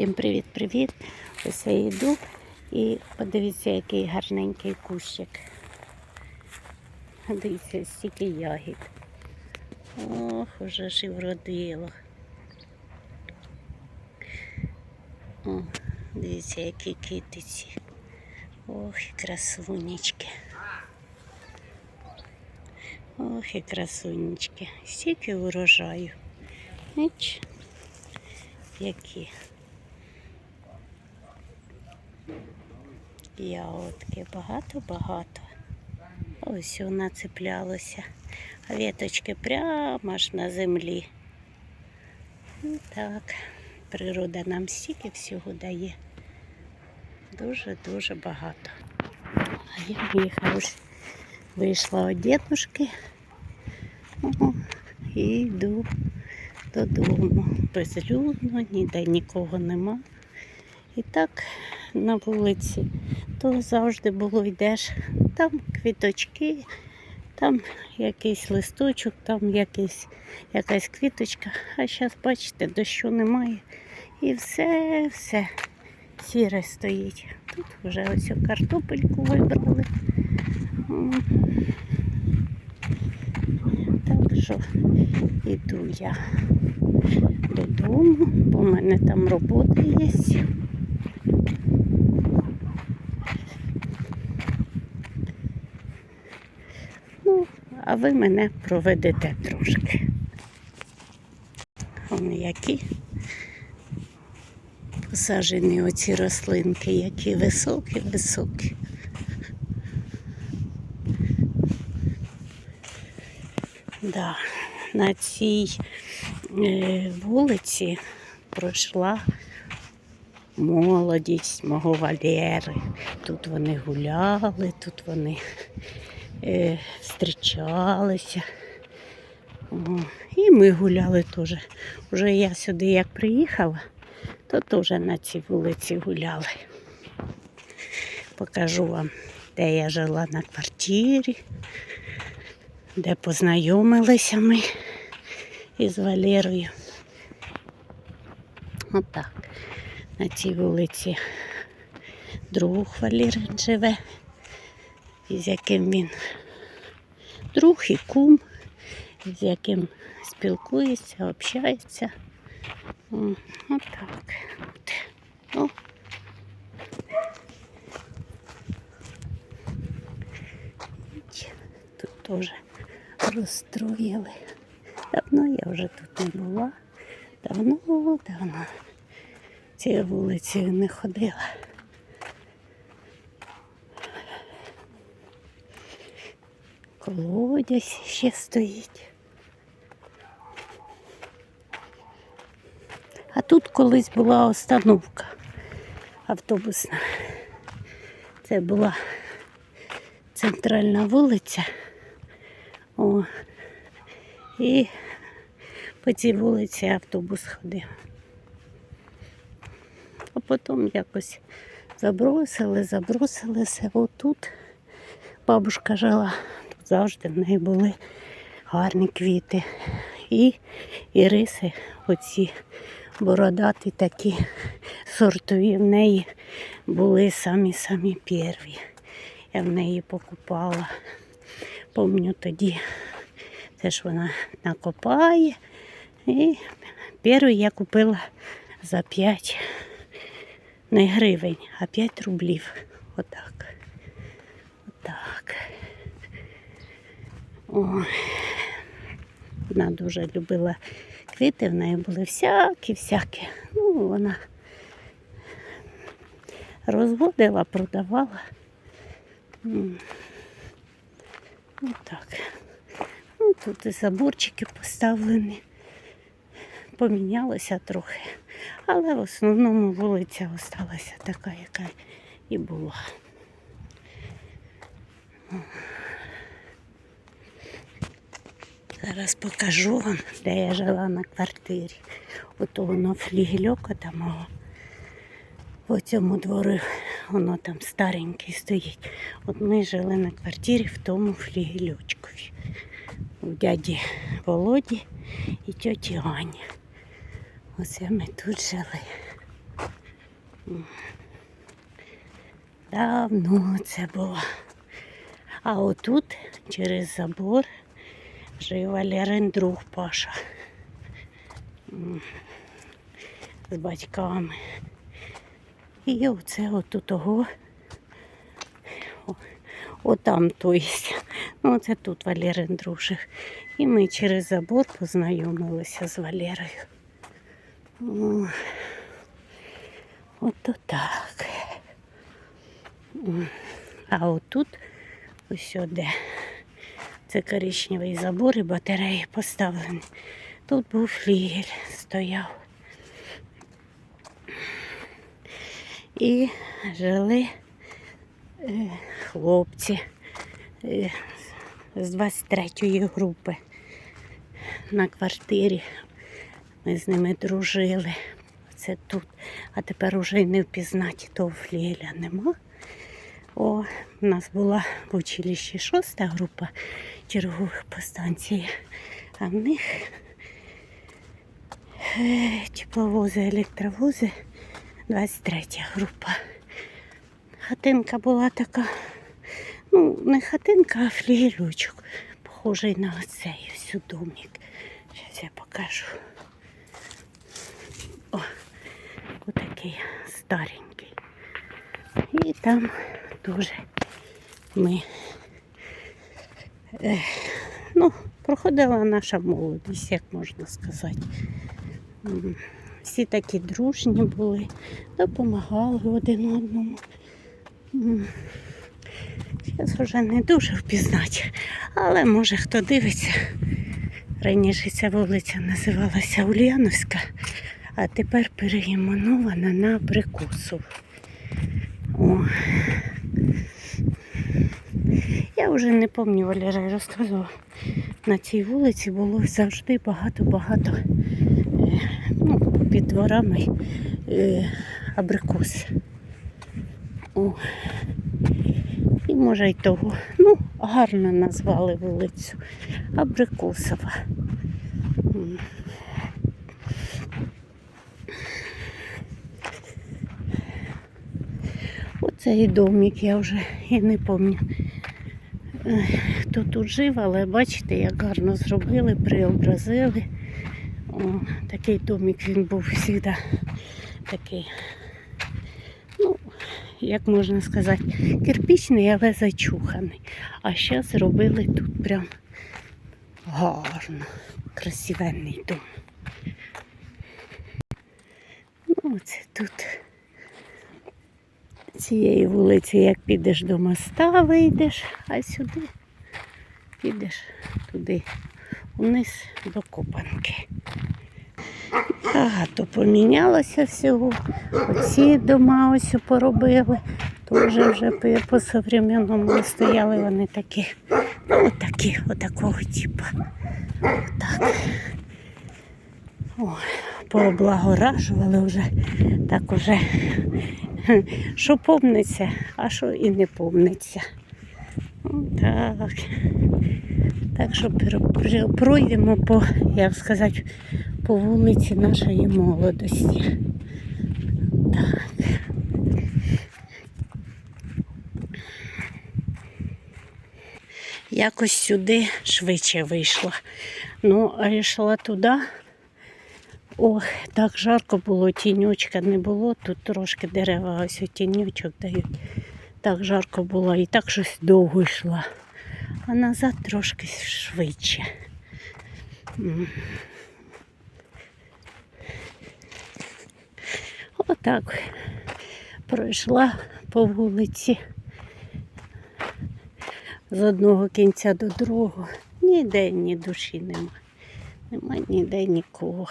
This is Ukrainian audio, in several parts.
Всім привіт-привіт. Ось я йду і подивіться, який гарненький кущик. Дивіться, стільки ягід. Ох, уже ж і вродило. О, дивіться, які китиці. Ох, і красунечки. Ох, і красунечки. Стільки урожаю. Ніч. Які. Ягодки багато-багато. Ось вона. А віточки прямо аж на землі. Ну так, природа нам стільки всього дає. Дуже-дуже багато. А я виїхала, вийшла від дідушки і йду додому. Безлюдно, ніде нікого нема. І так на вулиці то завжди було йдеш, там квіточки, там якийсь листочок, там якийсь, якась квіточка. А зараз, бачите, дощу немає. І все, все сіре стоїть. Тут вже ось картопельку вибрали. Так що іду я додому, бо в мене там робота є. Ну, а ви мене проведете трошки. Вони які посаджені оці рослинки, які високі, високі. Да, на цій е, вулиці пройшла молодість мого Валєри. Тут вони гуляли, тут вони е, зустрічалися. О, і ми гуляли теж. Уже я сюди як приїхала, то теж на цій вулиці гуляли. Покажу вам, де я жила на квартирі, де познайомилися ми із Валерою. Отак. На цій вулиці друг Валерин живе, із яким він друг і кум, з яким спілкується, общається. Отак. От. О. Тут теж розстроїли. Давно я вже тут не була. Давно, давно цією вулицею не ходила. Колодязь ще стоїть. А тут колись була остановка автобусна. Це була центральна вулиця. О, і по цій вулиці автобус ходив. А потім якось забросили, забросили село тут. Бабушка жила, завжди в неї були гарні квіти. І іриси, оці бородаті такі сортові в неї були самі-самі перві. Я в неї покупала. Помню тоді теж вона накопає. І перший я купила за 5 не гривень, а 5 рублів. Отак. Отак. Ой. Вона дуже любила квіти, в неї були всякі-всякі. Ну, вона розводила, продавала. Отак. Ну, тут і заборчики поставлені. Помінялося трохи. Але в основному вулиця залишилася така, яка і була. Зараз покажу вам, де я жила на квартирі. Ото воно флігельок там. По цьому двору воно там старенький стоїть. От ми жили на квартирі в тому флігельочкові. У дяді Володі і тьоті Ані. Оце ми тут жили. Давно це було. А отут через забор жив Валерин друг Паша. З батьками. І оце от у того. Отам, то есть. Ну, оце тут Валерин дружив. І ми через забор познайомилися з Валерою. О, Ото так. А отут ось сюди. Це коричневий забор і батареї поставлені. Тут був флігель, стояв. І жили е, хлопці е, з 23-ї групи на квартирі. Ми з ними дружили. Це тут. А тепер уже й не впізнати того флігеля нема. О, у нас була в училищі шоста група чергових по станції, а в них е, тепловози, електровози 23 група. Хатинка була така, ну, не хатинка, а флігелючок, похожий на оцей ось домик. Зараз я покажу. О, отакий старенький. І там дуже ми е, ну, проходила наша молодість, як можна сказати. Всі такі дружні були, допомагали один одному. Зараз вже не дуже впізнати, але може хто дивиться. Раніше ця вулиця називалася Ульяновська, а тепер переіменована на Прикусов. Я вже не пам'ятаю, Валера розказував. На цій вулиці було завжди багато-багато е, ну, під дворами е, абрикос. О. І може й того. Ну, гарно назвали вулицю Абрикосова. М. Оцей домик я вже і не пам'ятаю. Хто тут жив, але бачите, як гарно зробили, преобразили. О, такий домик він був завжди такий, ну, як можна сказати, кирпічний, але зачуханий. А зараз зробили тут прям гарно, красивенний дом. Ну, оце тут цієї вулиці, як підеш до моста, вийдеш, а сюди підеш туди, вниз до Копанки. Багато помінялося всього. Оці дома ось поробили. Теж вже по, современному стояли вони такі, ну, отакі, отакого типу. Отак. Пооблагоражували вже так уже що помниться, а що і не помниться. Так. Так що пройдемо по, як сказати, по вулиці нашої молодості. Так. Якось сюди швидше вийшла. Ну, а йшла туди. Ох, так жарко було, тінючка не було. Тут трошки дерева ось тінючок дають. Так жарко було і так щось довго йшла. А назад трошки швидше. Отак пройшла по вулиці з одного кінця до другого. Ніде ні душі нема. Нема ніде нікого.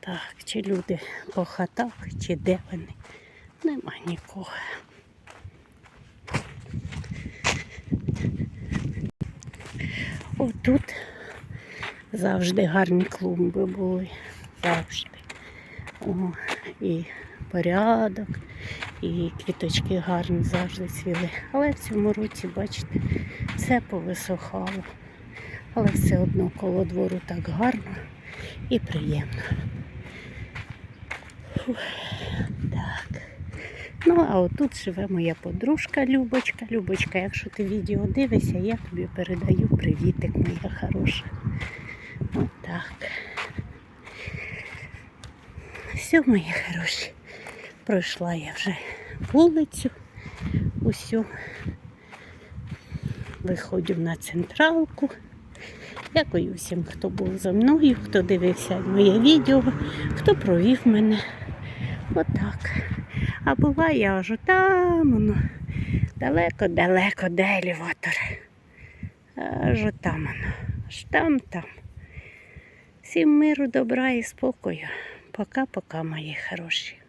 Так, чи люди по хатах, чи де вони. Нема нікого. Отут завжди гарні клумби були. Завжди. О, і порядок, і квіточки гарні завжди цвіли. Але в цьому році, бачите, все повисохало. Але все одно коло двору так гарно і приємно. Фух. Ну, а отут живе моя подружка Любочка. Любочка, якщо ти відео дивишся, я тобі передаю привітик, моя хороша. Отак. Все, мої хороші. Пройшла я вже вулицю усю. Виходжу на централку. Дякую всім, хто був за мною, хто дивився моє відео, хто провів мене. Отак. А була я аж там, воно, далеко-далеко, де елеватор. Аж там воно, аж там там. Всім миру, добра і спокою. Пока-пока, мої хороші.